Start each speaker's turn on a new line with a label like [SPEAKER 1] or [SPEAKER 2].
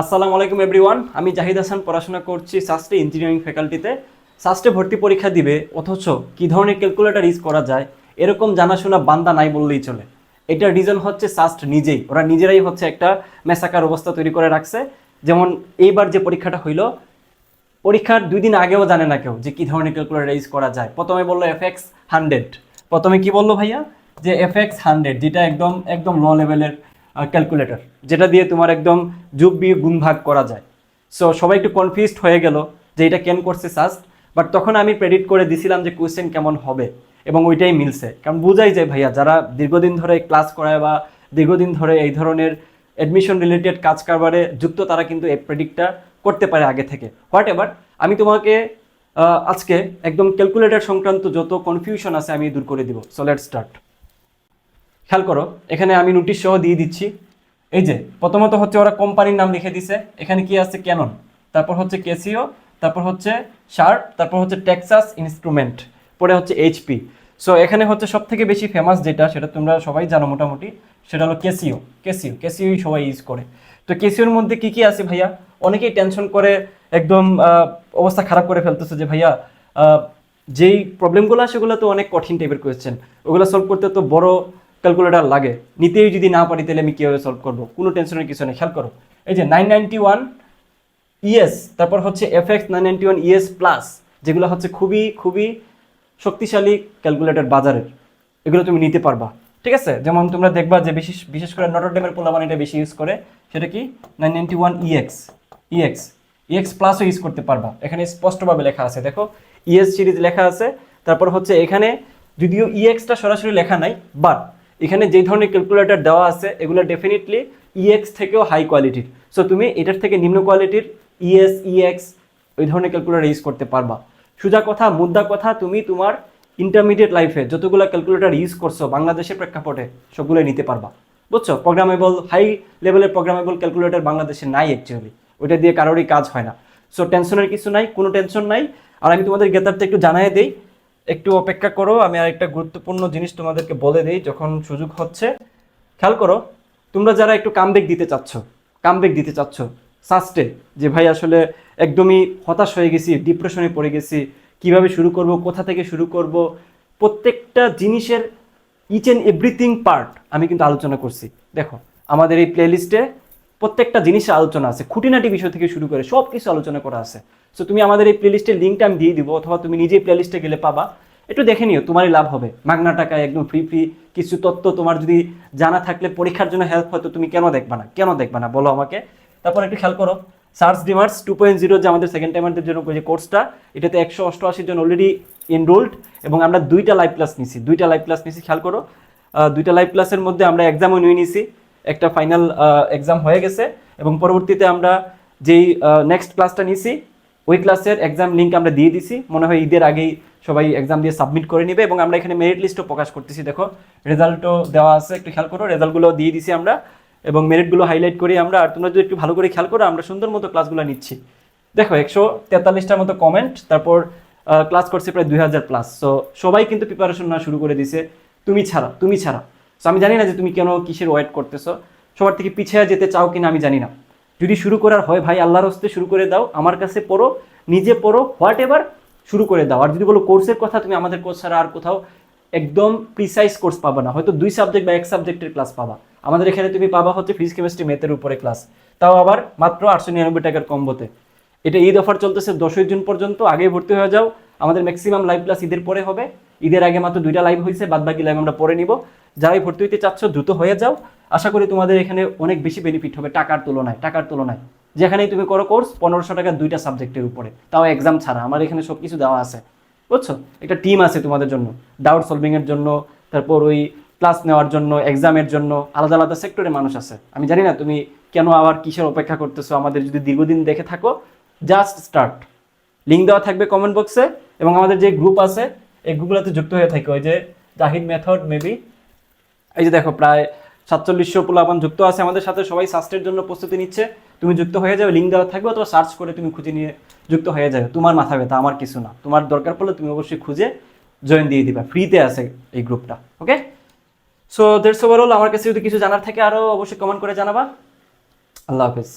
[SPEAKER 1] আসসালামু আলাইকুম এভরিওয়ান, আমি জাহিদ হাসান পড়াশোনা করছি সাস্টে ইঞ্জিনিয়ারিং ফ্যাকাল্টিতে সাস্টে ভর্তি পরীক্ষা দিবে, অথচ কী ধরনের ক্যালকুলেটর ইউজ করা যায়, এরকম জানাশোনা বান্দা নাই বললেই চলে। এটার রিজন হচ্ছে সাস্ট নিজেই, ওরা নিজেরাই হচ্ছে একটা মেসাকার অবস্থা তৈরি করে রাখছে। যেমন এইবার যে পরীক্ষাটা হইল, পরীক্ষার দুই দিন আগেও জানে না কেউ যে কী ধরনের ক্যালকুলেটর ইউজ করা যায়। প্রথমে বলল এফ এক্স হান্ড্রেড প্রথমে কি বলল ভাইয়া? যে এফ এক্স হান্ড্রেড যেটা একদম একদম লো লেভেলের ক্যালকুলেটর যেটা দিয়ে তোমার একদম যুগ গুণ ভাগ করা যায়। সো সবাই একটু কনফিউজড হয়ে গেল যে এটা কেন করছে সাস্ট বাট তখন আমি প্রেডিক্ট করে দিছিলাম যে কোয়েশ্চেন কেমন হবে, এবং ওইটাই মিলছে। কারণ বুঝাই যায় ভাইয়া, যারা দীর্ঘদিন ধরে ক্লাস করায় বা দীর্ঘদিন ধরে এই ধরনের অ্যাডমিশন রিলেটেড কাজ কারবারে যুক্ত, তারা কিন্তু এই প্রেডিক্টটা করতে পারে আগে থেকে। হোয়াট এভার আমি তোমাকে আজকে একদম ক্যালকুলেটর সংক্রান্ত যত কনফিউশন আছে আমি দূর করে দিব। সো লেট স্টার্ট খেয়াল করো, এখানে আমি নোটিশ সহ দিয়ে দিচ্ছি। এই যে, প্রথমত হচ্ছে ওরা কোম্পানির নাম লিখে দিছে। এখানে কি আছে? ক্যানন তারপর হচ্ছে কেসিও তারপর হচ্ছে শার্প তারপর হচ্ছে টেক্সাস ইনস্ট্রুমেন্ট পরে হচ্ছে এইচপি সো এখানে হচ্ছে সব থেকে বেশি ফেমাস যেটা, সেটা তোমরা সবাই জানো মোটামুটি, সেটা হলো কেসিও কেসিও কেসিওই সবাই ইউজ করে। তো কেসিওর মধ্যে কি কি আছে ভাইয়া? অনেকেই টেনশন করে, একদম অবস্থা খারাপ করে ফেলতেছে যে ভাইয়া যেই প্রবলেমগুলো সেগুলো তো অনেক কঠিন টাইপের কোয়েশ্চেন ওগুলো সলভ করতে তো বড় ক্যালকুলেটার লাগে। নিতেই যদি না পারি, তাহলে আমি কীভাবে সলভ করব? কোনো টেনশনের কিছু নেই, খেয়াল করো। এই যে নাইন নাইনটি ওয়ান ইএস তারপর হচ্ছে F X nine ninety one ES plus যেগুলো হচ্ছে খুবই খুবই শক্তিশালী ক্যালকুলেটর বাজারের। এগুলো তুমি নিতে পারবা। ঠিক আছে? যেমন তোমরা দেখবা যে বিশেষ বিশেষ করে নটরডেমের পোলাবান এটা বেশি ইউজ করে, সেটা কি? Nine ninety one EX EX EX প্লাসও use করতে পারবা। এখানে স্পষ্টভাবে লেখা আছে, দেখো। ইএস সিরিজ লেখা আছে, তারপর হচ্ছে এখানে যদিও ইএক্সটা সরাসরি লেখা নাই বাট এখানে যেই ধরনের ক্যালকুলেটর দেওয়া আছে, এগুলো ডেফিনেটলি ইএক্স থেকেও হাই কোয়ালিটির সো তুমি এটার থেকে নিম্ন কোয়ালিটির ইএস ইএক্স ওই ধরনের ক্যালকুলেটর ইউজ করতে পারবা। সোজা কথা, মুদ্রা কথা, তুমি তোমার ইন্টারমিডিয়েট লাইফে যতগুলো ক্যালকুলেটর ইউজ করছ, বাংলাদেশের প্রেক্ষাপটে সবগুলো নিতে পারবা। বুঝছ? প্রোগ্রামেবল হাই লেভেলের প্রোগ্রামেবল ক্যালকুলেটর বাংলাদেশে নাই অ্যাকচুয়ালি ওইটা দিয়ে কারোরই কাজ হয় না। সো টেনশনের কিছু নাই, কোনো টেনশন নাই। আর আমি তোমাদের গেতারতে একটু জানাই দেই একটু অপেক্ষা করো, আমি আরেকটা গুরুত্বপূর্ণ জিনিস তোমাদেরকে বলে দিই, যখন সুযোগ হচ্ছে, খেয়াল করো, তোমরা যারা একটু কামব্যাক দিতে চাচ্ছ, কামব্যাক দিতে চাচ্ছ সাস্টে যে ভাই আসলে একদমই হতাশ হয়ে গেছি ডিপ্রেশনে পড়ে গেছি, কীভাবে শুরু করব, কোথা থেকে শুরু করব, প্রত্যেকটা জিনিসের ইচ অ্যান্ড এভরিথিং পার্ট আমি কিন্তু আলোচনা করছি। দেখো, আমাদের এই প্লেলিস্টে প্রত্যেকটা জিনিসের আলোচনা আছে, খুঁটিনাটি বিষয় থেকে শুরু করে সব কিছু আলোচনা করা আছে। সো তুমি আমাদের এই প্লেলিস্টের লিঙ্কটা আমি দিয়ে দিব, অথবা তুমি নিজেই প্লেলিস্টে গেলে পাবা। একটু দেখে নিও, তোমারই লাভ হবে। মাগনা টাকায় একদম ফ্রি ফ্রি কিছু তথ্য তোমার যদি জানা থাকলে পরীক্ষার জন্য হেল্প হয়, তো তুমি কেন দেখবা না? কেন দেখবা না? বলো আমাকে। তারপর একটু খেয়াল করো সার্চ ডিমার্স টু পয়েন্ট জিরো যে আমাদের সেকেন্ড টাইমারদের জন্য যে কোর্সটা এটাতে একশো অষ্টআশি জন অলরেডি এনরোল্ড এবং আমরা দুইটা লাইভ ক্লাস নিছি। দুইটা লাইভ ক্লাস নিছি, খেয়াল করো। দুইটা লাইভ ক্লাসের মধ্যে আমরা এক্সামও নিয়ে নিছি। একটা ফাইনাল এক্সাম হয়ে গেছে এবং পরবর্তীতে আমরা যেই নেক্সট ক্লাসটা নিছি, ওই ক্লাসের এক্সাম লিঙ্ক আমরা দিয়ে দিছি। মনে হয় ঈদের আগেই সবাই এক্সাম দিয়ে সাবমিট করে নেবে এবং আমরা এখানে মেরিট লিস্টও প্রকাশ করতেছি। দেখো রেজাল্টও দেওয়া আছে, একটু খেয়াল করো রেজাল্টগুলো দিয়ে দিছি আমরা এবং মেরিটগুলো হাইলাইট করি আমরা। আর তোমরা যদি একটু ভালো করে খেয়াল করো, আমরা সুন্দর মতো ক্লাসগুলো নিচ্ছি। দেখো, একশো তেতাল্লিশটার মতো কমেন্ট তারপর ক্লাস করছে প্রায় দুই হাজার প্লাস সো সবাই কিন্তু প্রিপারেশন না শুরু করে দিছে তুমি ছাড়া তুমি ছাড়া। সো আমি জানি না যে তুমি কেন কিসের ওয়েট করতেছো। সবার থেকে পিছিয়ে যেতে চাও কিনা আমি জানি না। যদি শুরু করার হয়, ভাই, আল্লাহর হস্তে শুরু করে দাও, আমার কাছে পড়ো, নিজে পড়ো হোয়াট এভার শুরু করে দাও। আর যদি বলো কোর্সের কথা, তুমি আমাদের কোর্স ছাড়া আর কোথাও একদম প্রিসাইজ কোর্স পাবা না। হয়তো দুই সাবজেক্ট বা এক সাবজেক্টের ক্লাস পাবা। আমাদের এখানে তুমি পাবা হচ্ছে ফিজিক্স কেমিস্ট্রি ম্যাথের উপরে ক্লাস তাও আবার মাত্র আটশো নিরানব্বই টাকার কম্বোতে। এটা ঈদ অফার চলতেছে দশই জুন পর্যন্ত। আগে ভর্তি হয়ে যাও। আমাদের ম্যাক্সিমাম লাইভ ক্লাস ঈদের পরে হবে। ঈদের আগে মাত্র দুইটা লাইভ হয়েছে বাদ বাকি লাইভ আমরা পরে নিব। যারাই ভর্তি হইতে চাচ্ছ, দ্রুত হয়ে যাও। আশা করি তোমাদের এখানে অনেক বেশি বেনিফিট হবে টাকার তুলনায় টাকার তুলনায়। যেখানেই তুমি করো কোর্স পনেরোশো টাকা দুইটা সাবজেক্টের উপরে। তাও এক্সাম ছাড়া, আমার এখানে সব কিছু দেওয়া আছে। বুঝছ? একটা টিম আছে তোমাদের জন্য। ডাউট সলভিংয়ের জন্য, তারপর ওই ক্লাস নেওয়ার জন্য এক্সামের জন্য, আলাদা আলাদা সেক্টরে মানুষ আছে। আমি জানি না তুমি কেন আবার কিসের অপেক্ষা করতেছো, আমাদের যদি দীর্ঘদিন দেখে থাকো জাস্ট স্টার্ট লিঙ্ক দেওয়া থাকবে কমেন্ট বক্সে এবং আমাদের যে গ্রুপ আছে, এই গ্রুপগুলোতে যুক্ত হয়ে থাকে, ওই যে জাহিদ মেথড মেবি এই যে দেখো, প্রায় সাতচল্লিশশো পোলাপান যুক্ত আছে আমাদের সাথে, সবাই সাস্টের জন্য প্রস্তুতি নিচ্ছে। তুমি যুক্ত হয়ে যাবে লিঙ্ক দেওয়া থাকবে, অথবা সার্চ করে তুমি খুঁজে নিয়ে যুক্ত হয়ে যাবে। তোমার মাথা ব্যথা, আমার কিছু না। তোমার দরকার পড়লে তুমি অবশ্যই খুঁজে জয়েন দিয়ে দিবা ফ্রিতে আছে এই গ্রুপটা ওকে সো দেড়শো ওভারঅল আমার কাছে যদি কিছু জানার থাকে আরও অবশ্যই কমেন্ট করে জানাবা। আল্লাহ হাফিজ।